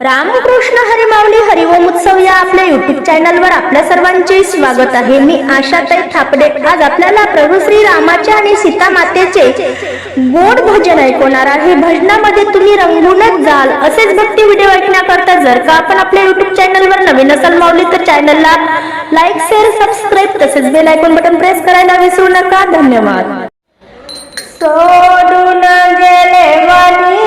रामकृष्ण हरिमावली हरिओम उत्सव या आपल्या युट्यूब चॅनलवर आपल्या सर्वांचे स्वागत आहे. मी आशाताई ठापडे आज आपल्याला प्रभू श्री रामाचे आणि सीता मातेचे गोड भजन ऐकवणार आहे. भजनामध्ये तुम्ही रंगूनच जाल. असेच भक्ती व्हिडिओ ऐकण्याकरता जर का आपण आपल्या युट्यूब चॅनलवर नवीन असाल मावली तर चॅनलला लाईक शेअर सबस्क्राईब तसेच बेल आयकॉन बटन प्रेस करायला विसरू नका. धन्यवाद. सोडून गेले वाणी.